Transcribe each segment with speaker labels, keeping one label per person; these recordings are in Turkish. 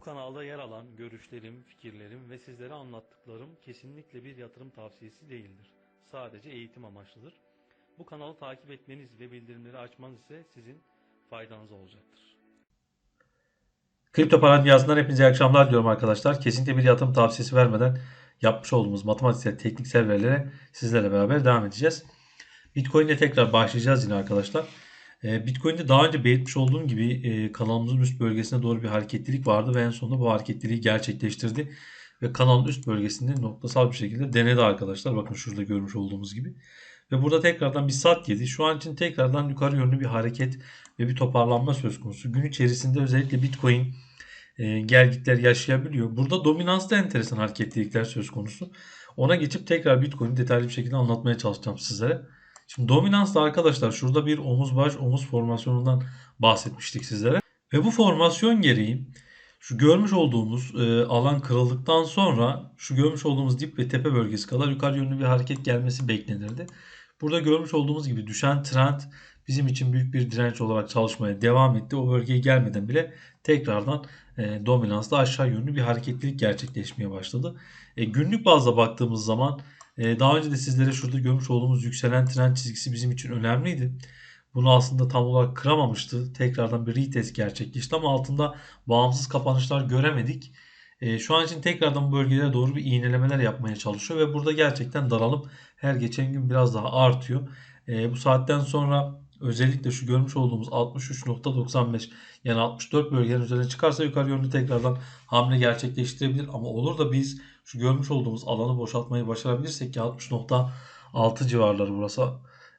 Speaker 1: kanalda yer alan görüşlerim, fikirlerim ve sizlere anlattıklarım kesinlikle bir yatırım tavsiyesi değildir. Sadece eğitim amaçlıdır. Bu kanalı takip etmeniz ve bildirimleri açmanız ise sizin faydanıza olacaktır.
Speaker 2: Kripto para dünyasından hepinize iyi akşamlar diyorum arkadaşlar. Kesinlikle bir yatırım tavsiyesi vermeden yapmış olduğumuz matematiksel, tekniksel verilere sizlerle beraber devam edeceğiz. Bitcoin'e tekrar başlayacağız yine arkadaşlar. Ee, Bitcoin'de daha önce belirtmiş olduğum gibi e, kanalımızın üst bölgesine doğru bir hareketlilik vardı ve en sonunda bu hareketliliği gerçekleştirdi. Ve kanalın üst bölgesinde noktasal bir şekilde denedi arkadaşlar. Bakın şurada görmüş olduğumuz gibi. Ve burada tekrardan bir sat yedi. Şu an için tekrardan yukarı yönlü bir hareket ve bir toparlanma söz konusu. Gün içerisinde özellikle Bitcoin e, gelgitler yaşayabiliyor. Burada dominansta enteresan hareketlilikler söz konusu. Ona geçip tekrar Bitcoin'i detaylı bir şekilde anlatmaya çalışacağım sizlere. Şimdi dominansta arkadaşlar şurada bir omuz baş omuz formasyonundan bahsetmiştik sizlere. Ve bu formasyon gereği şu görmüş olduğumuz e, alan kırıldıktan sonra şu görmüş olduğumuz dip ve tepe bölgesi kadar yukarı yönlü bir hareket gelmesi beklenirdi. Burada görmüş olduğumuz gibi düşen trend bizim için büyük bir direnç olarak çalışmaya devam etti. O bölgeye gelmeden bile tekrardan e, dominansta aşağı yönlü bir hareketlilik gerçekleşmeye başladı. E, günlük bazda baktığımız zaman e, daha önce de sizlere şurada görmüş olduğumuz yükselen trend çizgisi bizim için önemliydi. Bunu aslında tam olarak kıramamıştı. Tekrardan bir retest gerçekleşti ama altında bağımsız kapanışlar göremedik. E, şu an için tekrardan bu bölgelere doğru bir iğnelemeler yapmaya çalışıyor ve burada gerçekten daralım her geçen gün biraz daha artıyor. E, bu saatten sonra özellikle şu görmüş olduğumuz 63.95 yani 64 bölgenin üzerine çıkarsa yukarı yönlü tekrardan hamle gerçekleştirebilir ama olur da biz şu görmüş olduğumuz alanı boşaltmayı başarabilirsek ki 60.6 civarları burası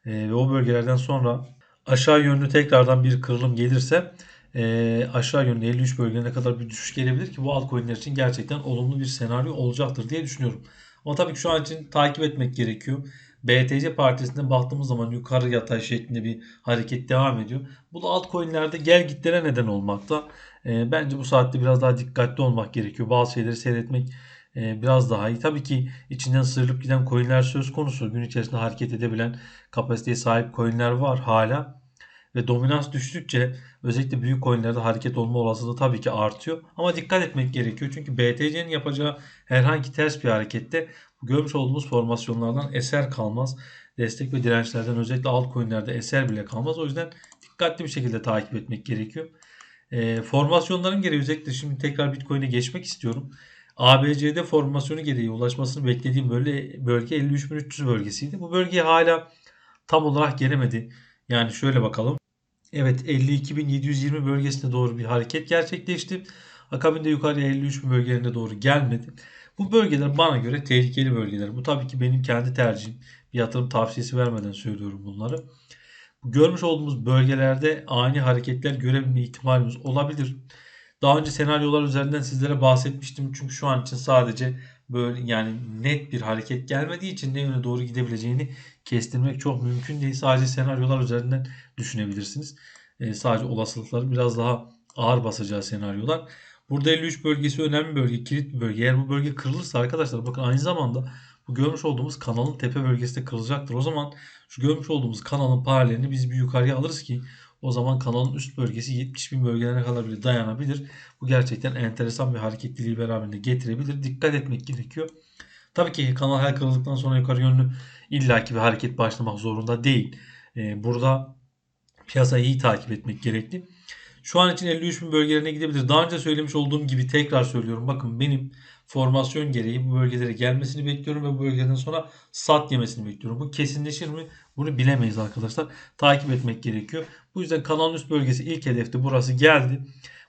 Speaker 2: e, ve o bölgelerden sonra aşağı yönlü tekrardan bir kırılım gelirse e, aşağı yönlü 53 bölgelerine kadar bir düşüş gelebilir ki bu altcoin'ler için gerçekten olumlu bir senaryo olacaktır diye düşünüyorum. Ama tabii ki şu an için takip etmek gerekiyor. BTC partisinde baktığımız zaman yukarı yatay şeklinde bir hareket devam ediyor. Bu da altcoin'lerde gel gitlere neden olmakta. E, bence bu saatte biraz daha dikkatli olmak gerekiyor. Bazı şeyleri seyretmek biraz daha iyi. Tabii ki içinden sıyrılıp giden coin'ler söz konusu. Gün içerisinde hareket edebilen kapasiteye sahip coin'ler var hala. Ve dominans düştükçe özellikle büyük coin'lerde hareket olma olasılığı tabii ki artıyor. Ama dikkat etmek gerekiyor. Çünkü BTC'nin yapacağı herhangi ters bir harekette görmüş olduğumuz formasyonlardan eser kalmaz. Destek ve dirençlerden özellikle altcoin'lerde eser bile kalmaz. O yüzden dikkatli bir şekilde takip etmek gerekiyor. E, formasyonların gereği özellikle şimdi tekrar Bitcoin'e geçmek istiyorum. ABC'de formasyonu gereği ulaşmasını beklediğim bölge, bölge 53.300 bölgesiydi. Bu bölgeye hala tam olarak gelemedi. Yani şöyle bakalım. Evet 52.720 bölgesine doğru bir hareket gerçekleşti. Akabinde yukarıya 53 bölgelerine doğru gelmedi. Bu bölgeler bana göre tehlikeli bölgeler. Bu tabii ki benim kendi tercihim. Bir yatırım tavsiyesi vermeden söylüyorum bunları. Görmüş olduğumuz bölgelerde ani hareketler görebilme ihtimalimiz olabilir. Daha önce senaryolar üzerinden sizlere bahsetmiştim. Çünkü şu an için sadece böyle yani net bir hareket gelmediği için ne yöne doğru gidebileceğini kestirmek çok mümkün değil. Sadece senaryolar üzerinden düşünebilirsiniz. Ee, sadece olasılıkları biraz daha ağır basacağı senaryolar. Burada 53 bölgesi önemli bölge, kilit bir bölge. Eğer bu bölge kırılırsa arkadaşlar bakın aynı zamanda bu görmüş olduğumuz kanalın tepe bölgesi de kırılacaktır. O zaman şu görmüş olduğumuz kanalın paralelini biz bir yukarıya alırız ki o zaman kanalın üst bölgesi 70 bin bölgelerine kadar bile dayanabilir. Bu gerçekten enteresan bir hareketliliği beraberinde getirebilir. Dikkat etmek gerekiyor. Tabii ki kanal her kırıldıktan sonra yukarı yönlü illaki bir hareket başlamak zorunda değil. Ee, burada piyasayı iyi takip etmek gerekli. Şu an için 53 bin bölgelerine gidebilir. Daha önce söylemiş olduğum gibi tekrar söylüyorum. Bakın benim formasyon gereği bu bölgelere gelmesini bekliyorum ve bu bölgeden sonra sat yemesini bekliyorum. Bu kesinleşir mi? Bunu bilemeyiz arkadaşlar. Takip etmek gerekiyor. Bu yüzden kanalın üst bölgesi ilk hedefte burası geldi.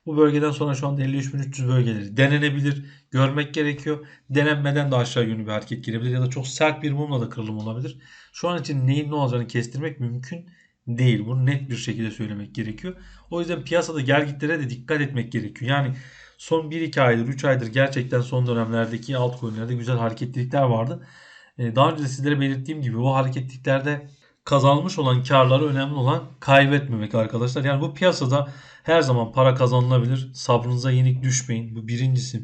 Speaker 2: Bu bölgeden sonra şu anda 53.300 bölgeleri denenebilir. Görmek gerekiyor. Denenmeden de aşağı yönlü bir hareket gelebilir ya da çok sert bir mumla da kırılım olabilir. Şu an için neyin ne olacağını kestirmek mümkün değil. Bunu net bir şekilde söylemek gerekiyor. O yüzden piyasada gelgitlere de dikkat etmek gerekiyor. Yani son 1-2 aydır 3 aydır gerçekten son dönemlerdeki altcoin'lerde güzel hareketlilikler vardı. Ee, daha önce de sizlere belirttiğim gibi o hareketliklerde kazanmış olan karları önemli olan kaybetmemek arkadaşlar. Yani bu piyasada her zaman para kazanılabilir. Sabrınıza yenik düşmeyin. Bu birincisi.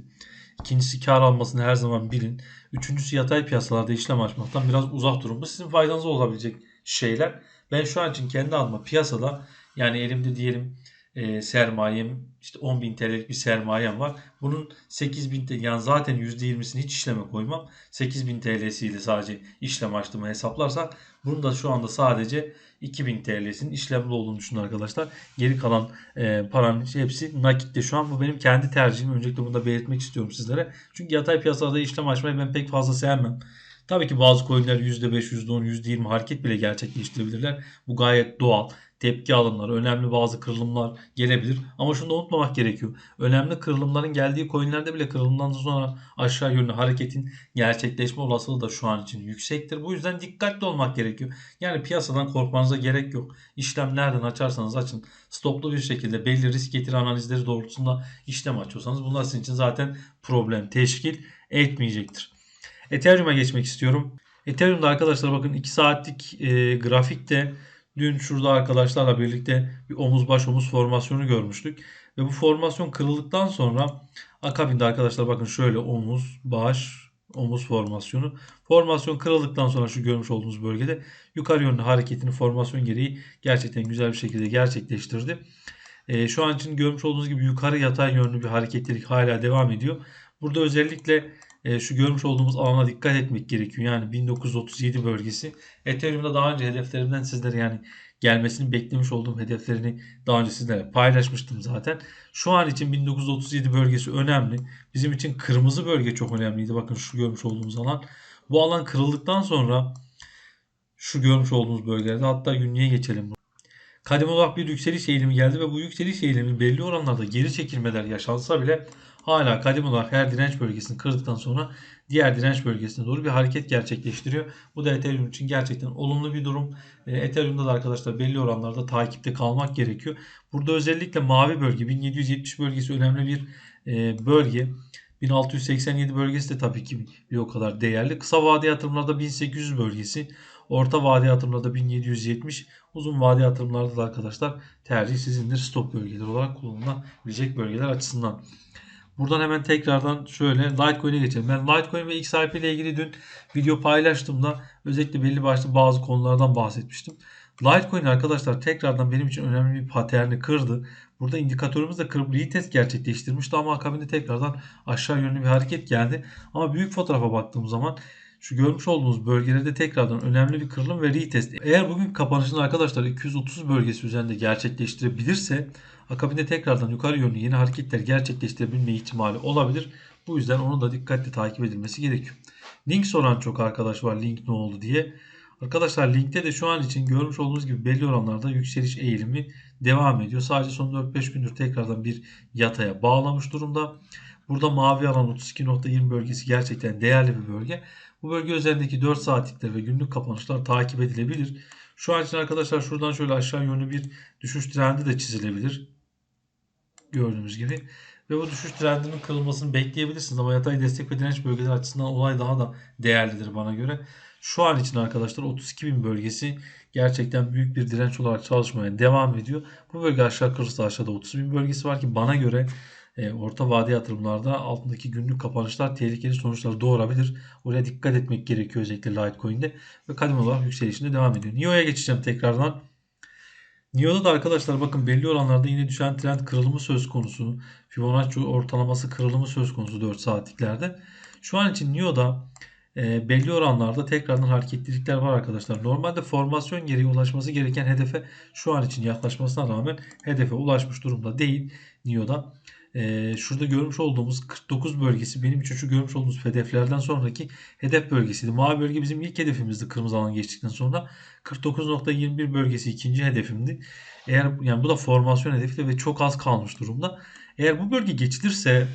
Speaker 2: İkincisi kar almasını her zaman bilin. Üçüncüsü yatay piyasalarda işlem açmaktan biraz uzak durun. Bu sizin faydanıza olabilecek şeyler. Ben şu an için kendi adıma piyasada yani elimde diyelim e, sermayem işte 10.000 TL'lik bir sermayem var. Bunun 8.000 TL yani zaten %20'sini hiç işleme koymam. 8.000 TL'siyle sadece işlem açtığımı hesaplarsak bunun da şu anda sadece 2000 TL'sinin işlemli olduğunu düşünün arkadaşlar. Geri kalan e, paranın hepsi nakitte şu an. Bu benim kendi tercihim. Öncelikle bunu da belirtmek istiyorum sizlere. Çünkü yatay piyasalarda işlem açmayı ben pek fazla sevmem. Tabii ki bazı coinler %5, %10, %20 hareket bile gerçekleştirebilirler. Bu gayet doğal. Tepki alımları, önemli bazı kırılımlar gelebilir. Ama şunu da unutmamak gerekiyor. Önemli kırılımların geldiği coinlerde bile kırılımdan sonra aşağı yönlü hareketin gerçekleşme olasılığı da şu an için yüksektir. Bu yüzden dikkatli olmak gerekiyor. Yani piyasadan korkmanıza gerek yok. İşlem nereden açarsanız açın. Stoplu bir şekilde belli risk getiri analizleri doğrultusunda işlem açıyorsanız bunlar sizin için zaten problem teşkil etmeyecektir. Ethereum'a geçmek istiyorum. Ethereum'da arkadaşlar bakın 2 saatlik e, grafikte dün şurada arkadaşlarla birlikte bir omuz baş omuz formasyonu görmüştük. Ve bu formasyon kırıldıktan sonra akabinde arkadaşlar bakın şöyle omuz baş omuz formasyonu. Formasyon kırıldıktan sonra şu görmüş olduğunuz bölgede yukarı yönlü hareketini formasyon gereği gerçekten güzel bir şekilde gerçekleştirdi. E, şu an için görmüş olduğunuz gibi yukarı yatay yönlü bir hareketlilik hala devam ediyor. Burada özellikle e, şu görmüş olduğumuz alana dikkat etmek gerekiyor. Yani 1937 bölgesi. Ethereum'da daha önce hedeflerimden sizlere yani gelmesini beklemiş olduğum hedeflerini daha önce sizlere paylaşmıştım zaten. Şu an için 1937 bölgesi önemli. Bizim için kırmızı bölge çok önemliydi. Bakın şu görmüş olduğumuz alan. Bu alan kırıldıktan sonra şu görmüş olduğumuz bölgelerde hatta günlüğe geçelim. Kademe olarak bir yükseliş eğilimi geldi ve bu yükseliş eğilimi belli oranlarda geri çekilmeler yaşansa bile hala kademe olarak her direnç bölgesini kırdıktan sonra diğer direnç bölgesine doğru bir hareket gerçekleştiriyor. Bu da Ethereum için gerçekten olumlu bir durum. E, Ethereum'da da arkadaşlar belli oranlarda takipte kalmak gerekiyor. Burada özellikle mavi bölge 1770 bölgesi önemli bir e, bölge. 1687 bölgesi de tabii ki bir o kadar değerli. Kısa vade yatırımlarda 1800 bölgesi. Orta vade yatırımlarda 1770. Uzun vade yatırımlarda da arkadaşlar tercih sizindir. Stop bölgeler olarak kullanılabilecek bölgeler açısından. Buradan hemen tekrardan şöyle Litecoin'e geçelim. Ben Litecoin ve XRP ile ilgili dün video paylaştığımda özellikle belli başlı bazı konulardan bahsetmiştim. Litecoin arkadaşlar tekrardan benim için önemli bir paterni kırdı. Burada indikatörümüz de kırıp retest gerçekleştirmişti ama akabinde tekrardan aşağı yönlü bir hareket geldi. Ama büyük fotoğrafa baktığım zaman şu görmüş olduğunuz bölgelerde tekrardan önemli bir kırılım ve retest. Eğer bugün kapanışını arkadaşlar 230 bölgesi üzerinde gerçekleştirebilirse akabinde tekrardan yukarı yönlü yeni hareketler gerçekleştirebilme ihtimali olabilir. Bu yüzden onu da dikkatli takip edilmesi gerekiyor. Link soran çok arkadaş var link ne oldu diye. Arkadaşlar linkte de şu an için görmüş olduğunuz gibi belli oranlarda yükseliş eğilimi devam ediyor. Sadece son 4-5 gündür tekrardan bir yataya bağlamış durumda. Burada mavi alan 32.20 bölgesi gerçekten değerli bir bölge. Bu bölge üzerindeki 4 saatlikler ve günlük kapanışlar takip edilebilir. Şu an için arkadaşlar şuradan şöyle aşağı yönlü bir düşüş trendi de çizilebilir. Gördüğünüz gibi. Ve bu düşüş trendinin kırılmasını bekleyebilirsiniz. Ama yatay destek ve direnç bölgeleri açısından olay daha da değerlidir bana göre. Şu an için arkadaşlar 32.000 bölgesi gerçekten büyük bir direnç olarak çalışmaya devam ediyor. Bu bölge aşağı kırılırsa aşağıda 30.000 bölgesi var ki bana göre e, orta vade yatırımlarda altındaki günlük kapanışlar tehlikeli sonuçlar doğurabilir. Oraya dikkat etmek gerekiyor özellikle Litecoin'de ve kademe olarak yükselişinde devam ediyor. NIO'ya geçeceğim tekrardan. NIO'da da arkadaşlar bakın belli oranlarda yine düşen trend kırılımı söz konusu. Fibonacci ortalaması kırılımı söz konusu 4 saatliklerde. Şu an için NIO'da e, belli oranlarda tekrardan hareketlilikler var arkadaşlar. Normalde formasyon gereği ulaşması gereken hedefe şu an için yaklaşmasına rağmen hedefe ulaşmış durumda değil NIO'da. E, şurada görmüş olduğumuz 49 bölgesi benim için şu görmüş olduğumuz hedeflerden sonraki hedef bölgesiydi. Mavi bölge bizim ilk hedefimizdi kırmızı alan geçtikten sonra. 49.21 bölgesi ikinci hedefimdi. Eğer yani bu da formasyon hedefi ve çok az kalmış durumda. Eğer bu bölge geçilirse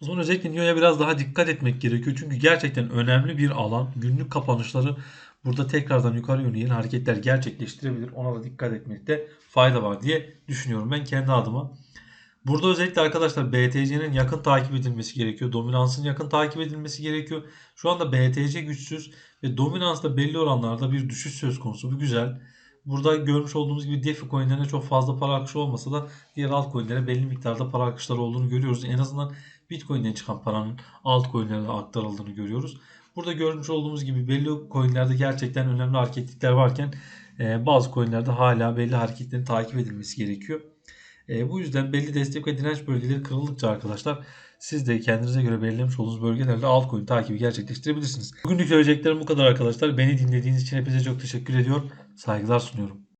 Speaker 2: o zaman özellikle NIO'ya biraz daha dikkat etmek gerekiyor. Çünkü gerçekten önemli bir alan. Günlük kapanışları burada tekrardan yukarı yönlü yeni hareketler gerçekleştirebilir. Ona da dikkat etmekte fayda var diye düşünüyorum ben kendi adıma. Burada özellikle arkadaşlar BTC'nin yakın takip edilmesi gerekiyor. Dominansın yakın takip edilmesi gerekiyor. Şu anda BTC güçsüz ve dominansta belli oranlarda bir düşüş söz konusu. Bu güzel. Burada görmüş olduğumuz gibi DeFi coinlerine çok fazla para akışı olmasa da diğer altcoinlere belli miktarda para akışları olduğunu görüyoruz. En azından Bitcoin'den çıkan paranın altcoin'lere aktarıldığını görüyoruz. Burada görmüş olduğumuz gibi belli coin'lerde gerçekten önemli hareketlikler varken bazı coin'lerde hala belli hareketlerin takip edilmesi gerekiyor. E, bu yüzden belli destek ve direnç bölgeleri kırıldıkça arkadaşlar siz de kendinize göre belirlemiş olduğunuz bölgelerde altcoin takibi gerçekleştirebilirsiniz. Bugünlük söyleyeceklerim bu kadar arkadaşlar. Beni dinlediğiniz için hepinize çok teşekkür ediyorum. Saygılar sunuyorum.